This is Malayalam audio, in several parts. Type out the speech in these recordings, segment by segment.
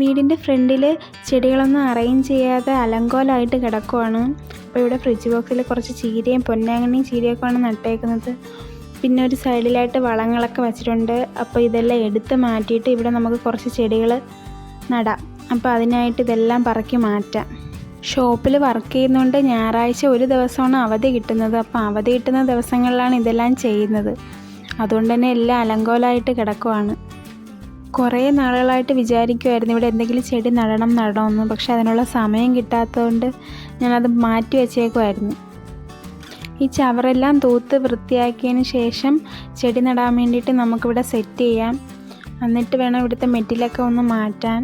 വീടിന്റെ ഫ്രണ്ടിൽ ചെടികളൊന്നും അറേഞ്ച് ചെയ്യാതെ അലങ്കോലമായിട്ട് കിടക്കുവാണ്. അപ്പോൾ ഇവിടെ ഫ്രിഡ്ജ് ബോക്സിൽ കുറച്ച് ചീരയും പൊന്നാങ്ങണ്ണിയും ചീരയൊക്കെയാണ് നട്ടേക്കുന്നത്. പിന്നെ ഒരു സൈഡിലായിട്ട് വളങ്ങളൊക്കെ വെച്ചിട്ടുണ്ട്. അപ്പോൾ ഇതെല്ലാം എടുത്ത് മാറ്റിയിട്ട് ഇവിടെ നമുക്ക് കുറച്ച് ചെടികൾ നടാം. അപ്പോൾ അതിനായിട്ട് ഇതെല്ലാം പറക്കി മാറ്റാം. ഷോപ്പിൽ വർക്ക് ചെയ്യുന്നതുകൊണ്ട് ഞായറാഴ്ച ഒരു ദിവസമാണ് അവധി കിട്ടുന്നത്. അപ്പോൾ അവധി കിട്ടുന്ന ദിവസങ്ങളിലാണ് ഇതെല്ലാം ചെയ്യുന്നത്. അതുകൊണ്ട് തന്നെ എല്ലാം അലങ്കോലമായിട്ട് കിടക്കുവാണ്. കുറേ നാളുകളായിട്ട് വിചാരിക്കുമായിരുന്നു ഇവിടെ എന്തെങ്കിലും ചെടി നടണം നടണമെന്ന് പക്ഷെ അതിനുള്ള സമയം കിട്ടാത്തതുകൊണ്ട് ഞാനത് മാറ്റി വെച്ചേക്കുമായിരുന്നു ഈ ചവറെല്ലാം തൂത്ത് വൃത്തിയാക്കിയതിന് ശേഷം ചെടി നടാൻ വേണ്ടിയിട്ട് നമുക്കിവിടെ സെറ്റ് ചെയ്യാം. എന്നിട്ട് വേണം ഇവിടുത്തെ മെറ്റിലൊക്കെ ഒന്ന് മാറ്റാൻ.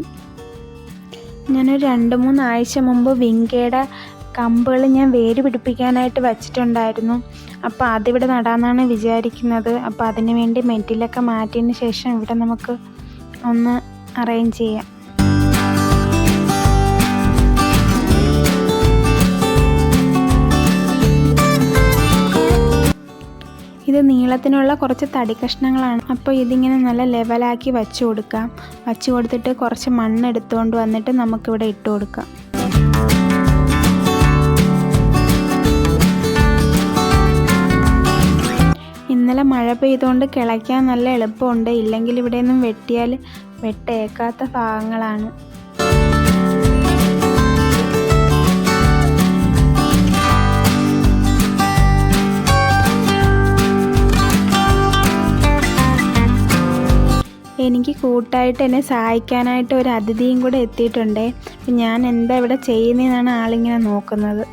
ഞാനൊരു രണ്ട് മൂന്ന് ആഴ്ച മുമ്പ് വിങ്കയുടെ കമ്പുകൾ ഞാൻ വേര് പിടിപ്പിക്കാനായിട്ട് വച്ചിട്ടുണ്ടായിരുന്നു. അപ്പോൾ അതിവിടെ നടാമെന്നാണ് വിചാരിക്കുന്നത്. അപ്പോൾ അതിന് വേണ്ടി മെറ്റിലൊക്കെ മാറ്റിയതിന് ശേഷം ഇവിടെ നമുക്ക് ഒന്ന് അറേഞ്ച് ചെയ്യാം. ഇത് നീളത്തിനുള്ള കുറച്ച് തടി കഷ്ണങ്ങളാണ്. അപ്പോൾ ഇതിങ്ങനെ നല്ല ലെവലാക്കി വച്ചു കൊടുക്കാം. വച്ചു കൊടുത്തിട്ട് കുറച്ച് മണ്ണ് എടുത്തുകൊണ്ട് വന്നിട്ട് നമുക്കിവിടെ ഇട്ട് കൊടുക്കാം. ഇന്നലെ മഴ പെയ്തുകൊണ്ട് കിളയ്ക്കാൻ നല്ല എളുപ്പമുണ്ട്. ഇല്ലെങ്കിൽ ഇവിടെയൊന്നും വെട്ടിയാൽ വെട്ടേക്കാത്ത ഭാഗങ്ങളാണ്. എനിക്ക് കൂട്ടായിട്ട് എന്നെ സഹായിക്കാനായിട്ട് ഒരു അതിഥിയും കൂടെ എത്തിയിട്ടുണ്ട്. ഞാൻ എന്താ ഇവിടെ ചെയ്യുന്നതെന്നാണ് ആളിങ്ങനെ നോക്കുന്നത്.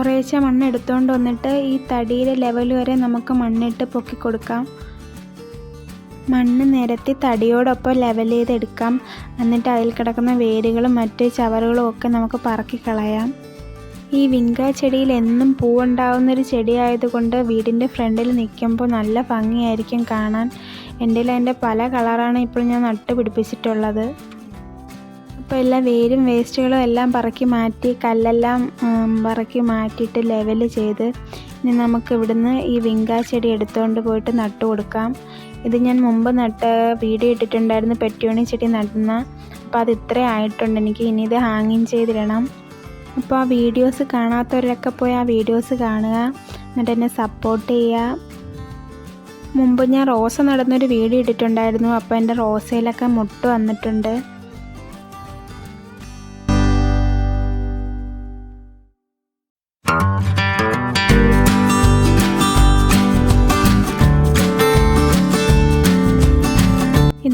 കുറേശ്ശെ മണ്ണ് എടുത്തുകൊണ്ട് വന്നിട്ട് ഈ തടിയിലെ ലെവൽ വരെ നമുക്ക് മണ്ണിട്ട് പൊക്കി കൊടുക്കാം. മണ്ണ് നിരത്തി തടിയോടൊപ്പം ലെവൽ ചെയ്തെടുക്കാം. എന്നിട്ട് അതിൽ കിടക്കുന്ന വേരുകളും മറ്റ് ചവറുകളും ഒക്കെ നമുക്ക് പറക്കി കളയാം. ഈ വിങ്ക ചെടിയിൽ എന്നും പൂവുണ്ടാകുന്നൊരു ചെടിയായതുകൊണ്ട് വീടിന്റെ ഫ്രണ്ടിൽ നിൽക്കുമ്പോൾ നല്ല ഭംഗിയായിരിക്കും കാണാൻ. എന്റെ അതിന്റെ പല കളറാണ് ഇപ്പോൾ ഞാൻ നട്ട് പിടിപ്പിച്ചിട്ടുള്ളത് അപ്പോൾ എല്ലാം വേരും വേസ്റ്റുകളും എല്ലാം പറക്കി മാറ്റി കല്ലെല്ലാം പറക്കി മാറ്റിയിട്ട് ലെവൽ ചെയ്ത് ഇനി നമുക്ക് ഇവിടുന്ന് ഈ വിങ്കാ ചെടി എടുത്തുകൊണ്ട് പോയിട്ട് നട്ടു കൊടുക്കാം. ഇത് ഞാൻ മുമ്പ് നട്ട് വീഡിയോ ഇട്ടിട്ടുണ്ടായിരുന്നു പെട്ടിയോണി ചെടി നടുന്ന. അപ്പോൾ അത് ഇത്രേ ആയിട്ടുണ്ട് എനിക്ക് ഇനി ഇത് ഹാങ്ങിങ് ചെയ്തിടണം. അപ്പോൾ ആ വീഡിയോസ് കാണാത്തവരൊക്കെ പോയി ആ വീഡിയോസ് കാണുക എന്നിട്ട് എന്നെ സപ്പോർട്ട് ചെയ്യുക. മുമ്പ് ഞാൻ റോസ നടന്നൊരു വീഡിയോ ഇട്ടിട്ടുണ്ടായിരുന്നു അപ്പോൾ എന്റെ റോസയിലൊക്കെ മുട്ട് വന്നിട്ടുണ്ട്.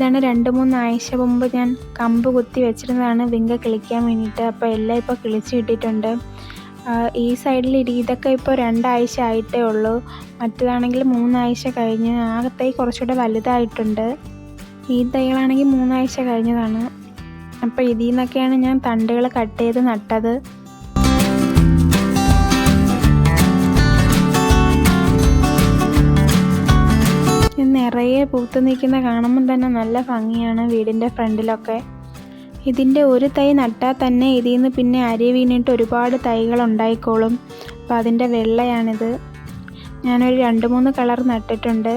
ഇതാണ് രണ്ട് മൂന്ന് ആഴ്ച മുമ്പ് ഞാൻ കമ്പ് കുത്തി വെച്ചിരുന്നതാണ് വിങ്ക കിളിക്കാൻ വേണ്ടിയിട്ട്. അപ്പോൾ എല്ലാം ഇപ്പോൾ കിളിച്ച് കിട്ടിയിട്ടുണ്ട്. ഈ സൈഡിൽ ഇതൊക്കെ ഇപ്പോൾ രണ്ടാഴ്ച ആയിട്ടേ ഉള്ളൂ. മറ്റേതാണെങ്കിൽ മൂന്നാഴ്ച കഴിഞ്ഞ് ആകത്തേ കുറച്ചുകൂടെ വലുതായിട്ടുണ്ട്. ഈ തൈകളാണെങ്കിൽ മൂന്നാഴ്ച കഴിഞ്ഞതാണ്. അപ്പോൾ ഇതിൽ നിന്നൊക്കെയാണ് ഞാൻ തണ്ടുകൾ കട്ട് ചെയ്ത് നട്ടത്. നിറയെ പൂത്ത് നിൽക്കുന്ന കാണുമ്പം തന്നെ നല്ല ഭംഗിയാണ് വീടിന്റെ ഫ്രണ്ടിലൊക്കെ. ഇതിന്റെ ഒരു തൈ നട്ടാൽ തന്നെ ഇതിൽ നിന്ന് പിന്നെ അരി വീണിട്ട് ഒരുപാട് തൈകൾ ഉണ്ടായിക്കോളും. അപ്പോൾ അതിന്റെ വെള്ളയാണിത്. ഞാനൊരു രണ്ട് മൂന്ന് കളർ നട്ടിട്ടുണ്ട്.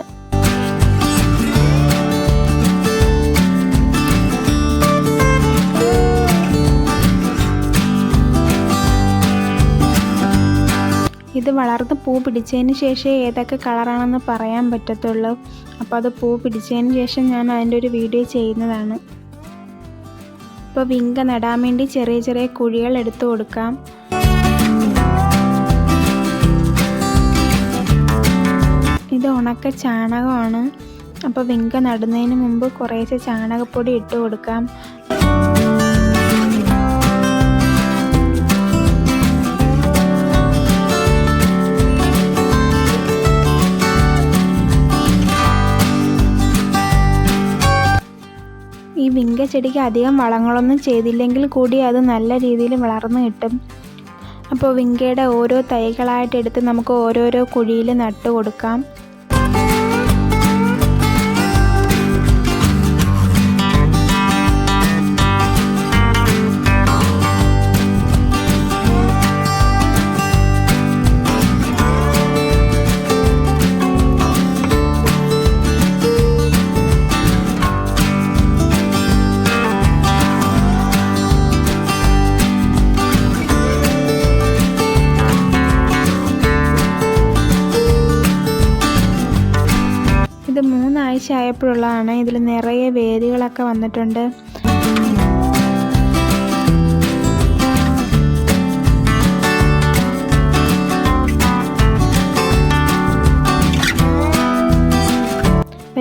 വളർന്ന് പൂ പിടിച്ചതിന് ശേഷം ഏതൊക്കെ കളറാണെന്ന് പറയാൻ പറ്റത്തുള്ളൂ. അപ്പോൾ അത് പൂ പിടിച്ചതിന് ശേഷം ഞാൻ അതിന്റെ ഒരു വീഡിയോ ചെയ്യുന്നതാണ്. ഇപ്പോൾ വിങ്ക നടാൻ വേണ്ടി ചെറിയ ചെറിയ കുഴികൾ എടുത്തു കൊടുക്കാം. ഇത് ഉണക്ക ചാണകമാണ്. അപ്പോൾ വിങ്ക നടുന്നതിന് മുമ്പ് കുറേശ്ശെ ചാണകപ്പൊടി ഇട്ട് കൊടുക്കാം. വിങ്ക ചെടിക്ക് അധികം വളങ്ങളൊന്നും ചെയ്തില്ലെങ്കിൽ കൂടി അത് നല്ല രീതിയിൽ വളർന്നു കിട്ടും. അപ്പോൾ വിങ്കയുടെ ഓരോ തൈകളായിട്ട് എടുത്ത് നമുക്ക് ഓരോരോ കുഴിയിൽ നട്ടു കൊടുക്കാം ആയപ്പോഴുള്ളതാണ് ഇതിൽ നിറയെ വേദികളൊക്കെ വന്നിട്ടുണ്ട്.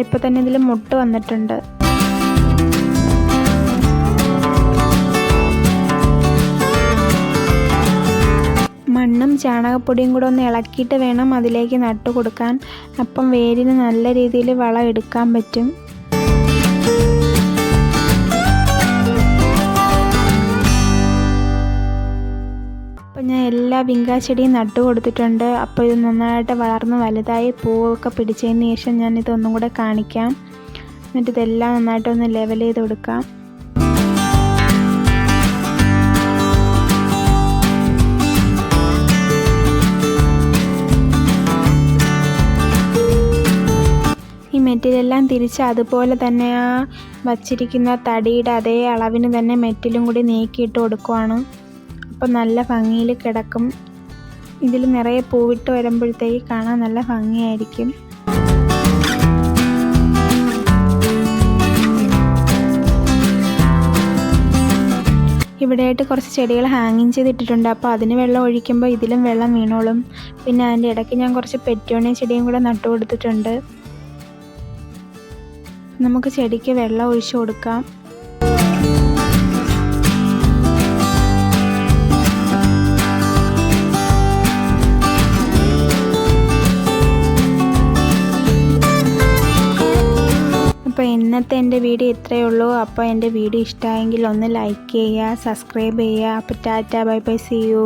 ഇപ്പം തന്നെ ഇതിൽ മുട്ട് വന്നിട്ടുണ്ട്. ചാണകപ്പൊടിയും കൂടെ ഒന്ന് ഇളക്കിയിട്ട് വേണം അതിലേക്ക് നട്ടു കൊടുക്കാൻ. അപ്പം വേരിന് നല്ല രീതിയിൽ വളം എടുക്കാൻ പറ്റും. അപ്പം ഞാൻ എല്ലാ വിങ്കാച്ചെടിയും നട്ടു കൊടുത്തിട്ടുണ്ട്. അപ്പോൾ ഇത് നന്നായിട്ട് വളർന്ന് വലുതായി പൂവൊക്കെ പിടിച്ചതിന് ശേഷം ഞാൻ ഇതൊന്നും കൂടെ കാണിക്കാം. എന്നിട്ട് ഇതെല്ലാം നന്നായിട്ടൊന്ന് ലെവൽ ചെയ്ത് കൊടുക്കാം. ഈ മെറ്റീരിയലെല്ലാം തിരിച്ച് അതുപോലെ തന്നെ ആ വച്ചിരിക്കുന്ന തടിയുടെ അതേ അളവിന് തന്നെ മെറ്റിലും കൂടി നീക്കിയിട്ട് കൊടുക്കുവാണ്. അപ്പം നല്ല ഭംഗിയിൽ കിടക്കും. ഇതിൽ നിറയെ പൂവിട്ട് വരുമ്പോഴത്തേക്ക് കാണാൻ നല്ല ഭംഗിയായിരിക്കും. ഇവിടെയായിട്ട് കുറച്ച് ചെടികൾ ഹാങ്ങിങ് ചെയ്തിട്ടിട്ടുണ്ട്. അപ്പോൾ അതിന് വെള്ളം ഒഴിക്കുമ്പോൾ ഇതിലും വെള്ളം വീണോളും. പിന്നെ അതിന്റെ ഇടയ്ക്ക് ഞാൻ കുറച്ച് പെറ്റോണിയ ചെടിയും കൂടെ നട്ടു കൊടുത്തിട്ടുണ്ട് നമുക്ക് ചെടിക്ക് വെള്ളം ഒഴിച്ചു കൊടുക്കാം. അപ്പോൾ ഇന്നത്തെ എന്റെ വീഡിയോ ഇത്രയേ ഉള്ളൂ. അപ്പോൾ എന്റെ വീഡിയോ ഇഷ്ടമായെങ്കിൽ ഒന്ന് ലൈക്ക് ചെയ്യുക സബ്സ്ക്രൈബ് ചെയ്യുക. അപ്പോൾ tata bye bye see you